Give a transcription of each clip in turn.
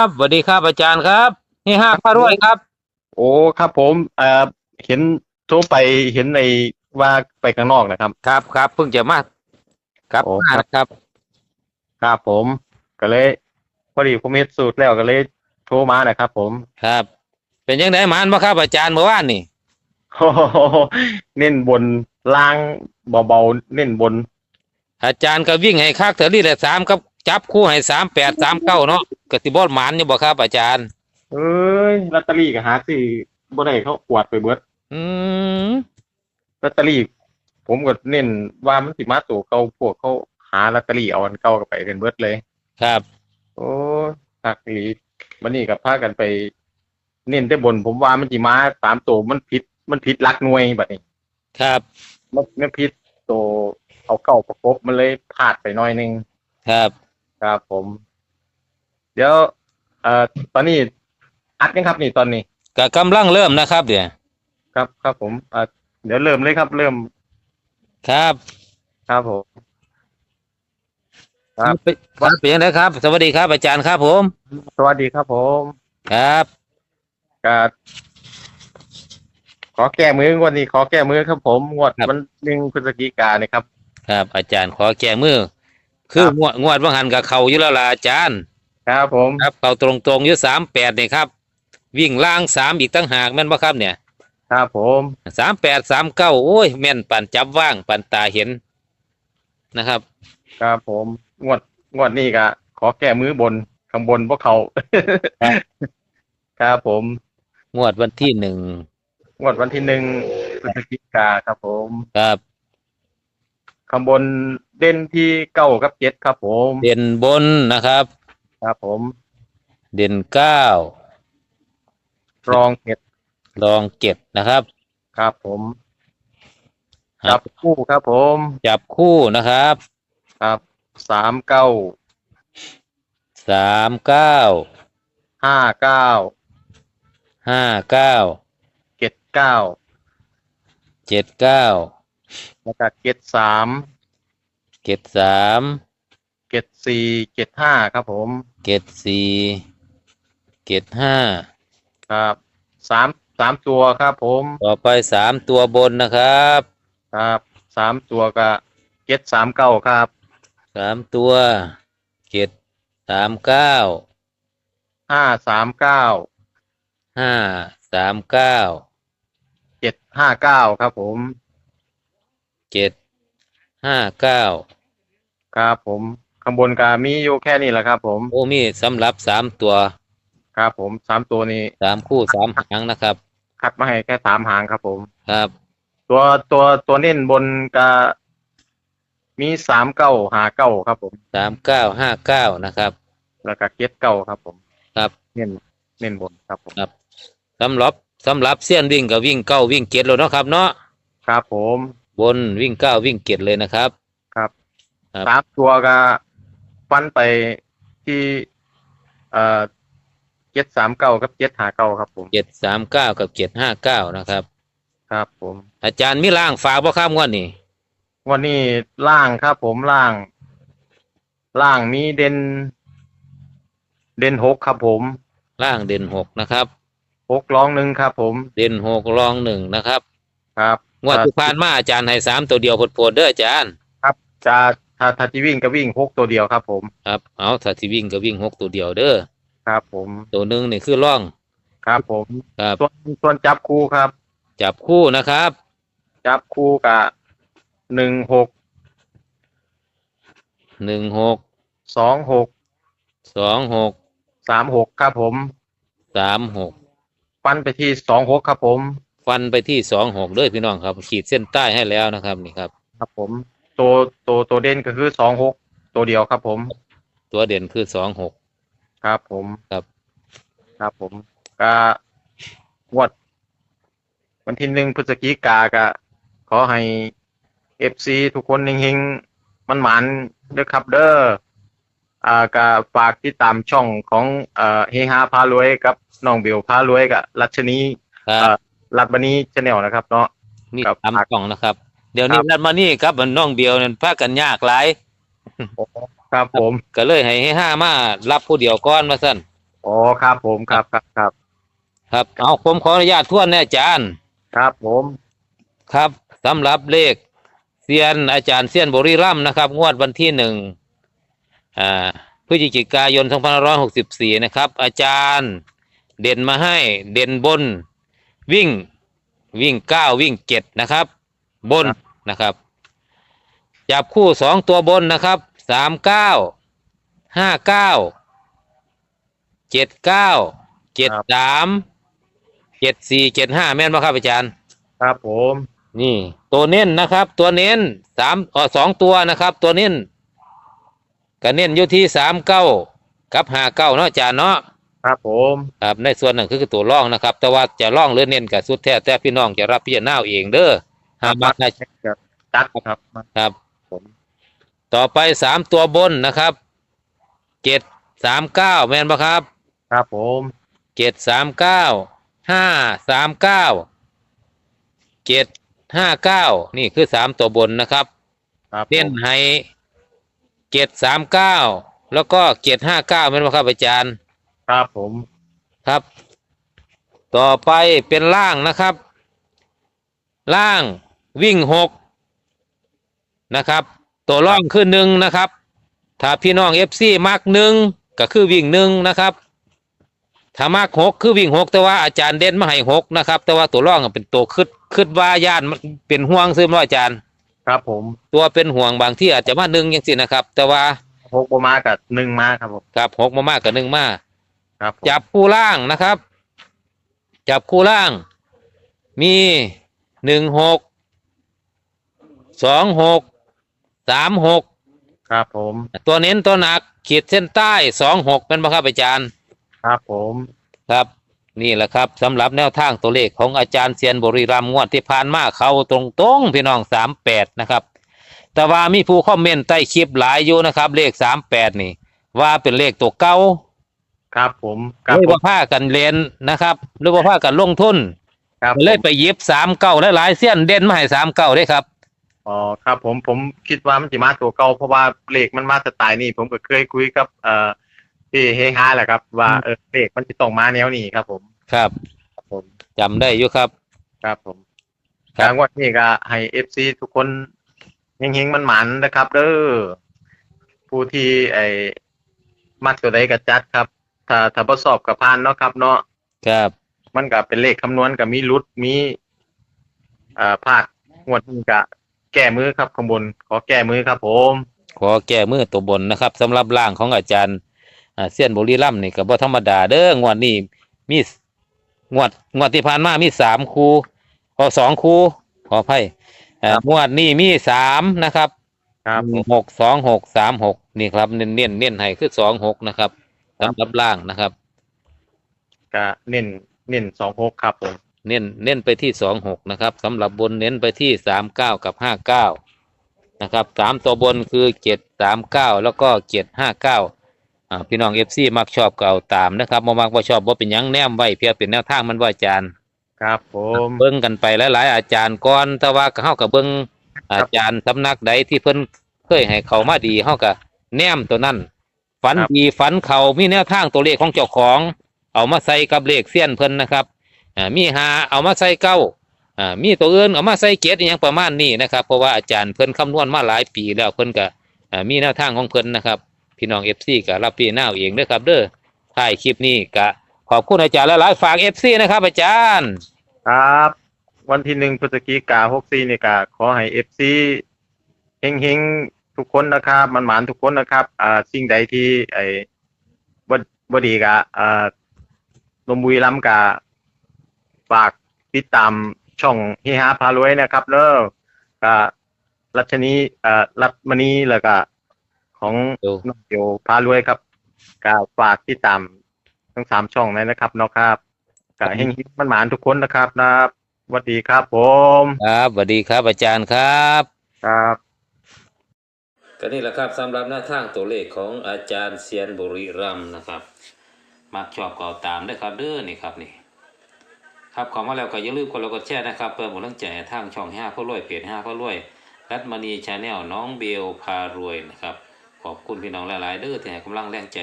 ครับสวัสดีครับอาจารย์ครับนี่ห้าพระรวยครับ โอ้ครับผมเอ่อเห็นโทรไปเห็นในว่าไปข้างนอกนะครับ ครับครับเพิ่งจะมาครับโอ้ มาครับนะครับ ครับผม ก็เลยพอดีผมเฮ็ดสูตรแล้วก็เลยโทรมานะครับ ผมครับ เป็นยังไงหมานบ่ครับอาจารย์เมื่อวานนี่โอ้โหเน้นบนล่างเบาๆเน้นบนอาจารย์ก็วิ่งให้คักเถอะนี่แหละสามกับ จับคู่ให้สามแปดสามเก้าเนาะกติบอลหมานอยู่บ่ครับอาจารย์ เอ้ยลอตเตอรี่ก็หาซื้อบ่ได้เขากวาดไปเบิดอืมลอตเตอรี่ ผมก็เน้นว่ามันสิมาตัวเก่าพวกเขาหาลอตเตอรี่เอาอันเก่าก็ไปกันเบิดเลย ครับ โอ้หักอีหลีวันนี้กับพากันไป เน้นได้บน ผมว่ามันจีมาสามตัวมันผิด มันผิดหลักหน่วยแบบนี้ ครับมันมันผิดตัวเอาเก่าประกบมันเลยพลาดไปหน่อยหนึงครับ ครับผม เดี๋ยวเอ่อตอนนี้อัดยังครับนี่ตอนนี้ ก็กำลังเริ่มนะครับเดี๋ยวครับครับผมเอ่อเดี๋ยวเริ่มเลยครับ เริ่มครับครับผม ครับเป็นครับเป็นยังไงครับ สวัสดีครับอาจารย์ครับผมสวัสดีครับผมครับกาขอแก้มืองวันนี้ขอแก้มือครับผมงวดครับวันหนึ่งพฤศจิกาเนี่ยครับ ครับ อาจารย์ขอแก้มือ คือครับงวดงวดว่างหันกับเขาอยู่แล้วล่ะอาจารย์ ครับผม ครับเขาตรงตรงๆอยู่สามแปดนี่ครับ วิ่งล่างสามอีกตั้งหากแม่นบ่ครับเนี่ยครับผมสามแปดสามเก้าโอ้ย แม่นปั่นจับว่างปั่นตาเห็นนะครับ ครับผม งวดงวดนี้ก็ขอแก้มือบนข้างบนพวกเขา ครับ ครับผม งวดวันที่หนึ่งงวดวันที่หนึ่งพฤศจิกาครับผม ครับ ข้างบน เด่นที่เก้ากับเจ็ดครับผม เด่นบนนะครับ ครับผม เด่นเก้ารองเจ็ดรองเจ็ดนะครับ ครับผม ครัจับ บคู่ครับผม จับคู่นะครับครับสามเก้าสามเก้าห้าเก้าห้าเก้าเจ็ดเก้าเจ็ดเก้าแล้วก็เจ็ดสาม เจ็ดสามเจ็ดสี่เจ็ดห้าครับผมเจ็ดสี่เจ็ดห้าครับสามสามตัวครับผม ต่อไปสามตัวบนนะครับ ครับสามตัวก็เจ็ดสามเก้าครับสามตัวเจ็ดสามเก้าห้าสามเก้าห้าสามเก้าเจ็ดห้าเก้าครับผมเจ็ดห้าเก้า ครับผมข้างบนก็มีอยู่แค่นี้แหละครับ ผม โอ้มีสำหรับสามตัวครับ ผมสามตัวนี้สามคู่สามหางนะครับ คัดมาให้แค่สามหางครับ ผม ครับ ตัวตัวตัวเน้นบนก็มีสามเก้าหาเก้าครับ ผมสามเก้าห้าเก้านะครับ แล้วก็เจ็ดเก้าครับ ผม ครับเน้นเน้นบนครับผมครับสำหรับสำหรับเสี้ยนวิ่งกับวิ่งเก้าวิ่งเจ็ดเลยเนาะครับ เนาะครับ ผม บนวิ่งเก้าวิ่งเจ็ดเลยนะครับ ครับครับ สามตัวก็ฟันไปที่เอ่อเจ็ดสามเก้ากับเจ็ดหาเก้าครับ ผมเจ็ดสามเก้ากับเจ็ดห้าเก้านะครับ ครับ ผมอาจารย์มีล่างฝากบ่ครับงวดนี้วันนี้ล่างครับ ผมล่าง ล่างมีเด่น เด่นหกครับ ผมล่างเด่นหกนะครับ หกร้องหนึ่งครับ ผมเด่นหกรองหนึ่งนะครับ ครับงวดที่ผ่านมาอาจารย์ให้สามตัวเดียวโผล่ๆเด้ออาจารย์ จะ ถ้าถ้าที่วิ่งก็วิ่งหกตัวเดียวครับ ผม ครับ เอาถ้าที่วิ่งก็วิ่งหกตัวเดียวเด้อ ครับ ผมตัวหนึ่งนี่คือร่อง ครับ ผมครับ ส่วนส่วนจับคู่ครับ จับคู่นะครับ จับคู่กับหนึ่งหกหนึ่งหก สองหกสองหก สามหกครับผม สามหก ฟันไปที่สองหกครับผม ฟันไปที่สองหกเลยพี่น้องครับ ขีดเส้นใต้ให้แล้วนะครับนี่ครับ ครับผม ตัว ตัวตัวเด่นก็คือสองหกตัวเดียวครับผม ตัวเด่นคือสองหกครับผมครับ ครับผมก็งวด วันที่หนึ่งพฤศจิกาก็ขอให้เอฟซีทุกคนเฮงๆมันหมันๆเด้อครับเด้ออ่าก็ฝากติดตามช่องของเอ่อเฮฮาพารวยกับน้องเบลพารวยกับรัชนีครัเอ่บอรัฐบันีชาแนลนะครับ เนาะมีครับ ตามกล่องนะครับ เดี๋ยวนี้ครับนัดมานี่ครับมันน้องเบียวนั่นพากันยากหลายครับผม ก็เลยให้ให้ห้ามารับผู้เดียวก่อนมาสั่นอ๋อครับผมครับครับครับ ครับ เอาผมขออนุญาตทวนนะอาจารย์ครับผมครับสำหรับเลขเซียนอาจารย์เซียนบริรัมย์นะครับ งวดวันที่หนึ่งอ่าพฤศจิกายน2564 นะครับ อาจารย์เด่นมาให้เด่นบนวิ่งวิ่งเก้าวิ่งเจ็ดนะครับ บน นะครับ จับคู่สองตัวบนนะครับสามเก้าห้าเก้าเจ็ดเก้าเจ็ดสามเจ็ดสี่เจ็ดห้าแม่นไหมครับอาจารย์ ครับผม นี่ตัวเน้นนะครับ ตัวเน้นสามเออสองตัวนะครับ ตัวเน้นก็เน้นอยู่ที่สามเก้ากับห้าเก้าเนาะอาจารย์เนาะครับผมครับในส่วนนั้นคือตัวร่องนะครับ แต่ว่าจะร่องหรือเน้นกับสุดแท้แต่พี่น้องจะรับพิจารณาเอาเองเด้อ หามักนะจัดครับครับ ผม ต่อไปสามตัวบนนะครับเจ็ดสามเก้าแม่นปะครับ ครับผมเจ็ดสามเก้าห้าสามเก้าเจ็ดห้าเก้านี่คือสามตัวบนนะครับครับผมเน้นให้เจ็ดสามเก้าแล้วก็เจ็ดห้าเก้าเป็นว่าครับอาจารย์ ครับผมครับ ต่อไปเป็นล่างนะครับ ล่าง วิ่งหกนะครับ ตัวล่องคือหนึ่งนะครับ ถ้าพี่น้องเอฟซีมักหนึ่งก็คือวิ่งหนึ่งนะครับ ถ้ามักหกคือวิ่งหกแต่ว่าอาจารย์เด่นมาให้หกนะครับ แต่ว่าตัวล่องอะเป็นตัวคืดคืดว่าย่านมันเป็นห่วงซึมว่าอาจารย์ ครับผม ตัวเป็นห่วงบางที่อาจจะมาหนึ่งยังสินะครับ แต่ว่าหกประมากับหนึ่งมาครับผมกับหกมามากกับหนึ่งมาครับผมจับคู่ล่างนะครับ จับคู่ล่าง มีหนึ่งหก สองหกสามหกครับผม ตัวเน้นตัวหนักขีดเส้นใต้สองหกเป็นบ่ครับอาจารย์ครับผมครับ นี่แหละครับสำหรับแนวทางตัวเลขของอาจารย์เซียนบริรัมย์งวดที่ผ่านมาเขาตรงๆพี่น้องสามแปดนะครับ แต่ว่ามีผู้คอมเมนต์ใต้คลิปหลายอยู่นะครับ เลขสามแปดนี่ ว่าเป็นเลขตัวเก่าครับผมครับเลยผว่ามพากันเรียนนะครับหรือว่าพากันลงทุนครับผมเลยไปหยิบสามเก้าหลายๆเส้นเด่นมาให้สามเก้าได้ครับ อ๋อครับผมผมคิดว่ามันจะมาตัวเก่าเพราะว่าเลขมันมาสไตล์นี้ผมก็เคยคุยกับเอ่อพี่เฮฮาแหละครับ ว่าเออเลขมันจะต้องมาแนวนี้ครับ ผมครับครับผมจำได้อยู่ครับ ครับผมครับการวันนี้ก็ให้เอฟซีทุกคนเฮงๆมันหมันๆนะครับเด้อผู้ที่ไอ้มักตัวใดก็จัดครับ ถ้าถ้าประสอบกับพานเนาะครับ เนาะครับ มันก็เป็นเลขคำนวณกับมีรุดมีอ่าภาคงวดนี้ก็ แก้มือครับข้างบน ขอแก้มือครับ ผม ขอแก้มือตัวบนนะครับสำหรับร่างของอาจารย์อ่าเซียนบุรีรัมย์นี่ก็บ่ธรรมดาเด้องวดนี้มีงวดงวดที่ผ่านมามีสามคูพอสองคูขออภัยอ่างวดนี้มีสามนะครับครับผมหกสองหกสามหกนี่ครับเน้นเน้นเน้นให้คือสองหกนะครับสำหรับล่างนะครับก็เน้นเน้นสองหกครับผม เน้นเน้นไปที่สองหกนะครับสำหรับบนเน้นไปที่สามเก้ากับห้าเก้านะครับสามตัวบนคือเจ็ดสามเก้าแล้วก็เจ็ดห้าเก้าอ่าพี่น้องเอฟซีมักชอบก็เอาตามนะครับบ่มักว่าชอบว่าเป็นหยังแนมไว้เพียงเป็นแนวทางมันว่าอาจารย์ครับผมเบิ้งกันไปหลายๆอาจารย์ก่อนแต่ว่าก็เฮากับเบิ้งอาจารย์สำนักใดที่เพิ่นเคยให้เขามาดีเฮาก็แนมตัวนั้นฝันดีฝันเขามีแนวทางตัวเลขของเจ้าของ เอามาใส่กับเลขเสี้ยนเพิ่นนะครับอ่า มีหาเอามาใส่เก้ามีตัวอื่นเอามาใส่เกียรติอหยังประมาณนี้นะครับ เพราะว่าอาจารย์เพิ่นคำนวณมาหลายปีแล้วเพิ่นก็มีแนวทางของเพิ่นนะครับ พี่น้อง FC ก็รับพี่น้าเอาเองเด้อครับ เด้อท้ายคลิปนี้ก็ขอบคุณอาจารย์หลายๆฝาก FC นะครับ อาจารย์ครับ วันที่หนึ่งพฤศจิกาหกสี่นี่ก็ขอให้เอฟซีเฮงเฮงทุกคนนะครับมันหมานทุกคนนะครับอ่าสิ่งใดที่ไอ้บดีกะอ่าลมบุรีรัมย์กะ ฝากติดตามช่องเฮฮาพารวยนะครับเนอะก็รัชนีอ่ารัตมณีแล้วก็ของโอ้น้องโยพารวยครับก็ฝากติดตามทั้งสามช่องเลยนะครับเนาะครับก็เฮงๆมันหมานทุกคนนะครับนะครับสวัสดีครับ ผมครับสวัสดีครับอาจารย์ครับครับก็นี่แหละครับสำหรับหน้าทางตัวเลขของอาจารย์เซียนบุรีรัมย์นะครับ มักชอบก็เอาตามได้อครับเด้อนี่ครับนี่ ครับขอมาแล้วก็อย่าลืมกดไลค์กดแชร์นะครับเพื่อหมุนลังใจทางช่องห้าพ่อรวยเพจห้าพ่อรวยรัตมณีชาแนลน้องเบลพารวยนะครับขอบคุณพี่น้องหลายๆเด้อที่ให้กำลังแรงใจ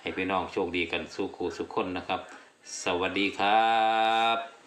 ให้พี่น้องโชคดีกันสู้คู่สุขคนนะครับ สวัสดีครับ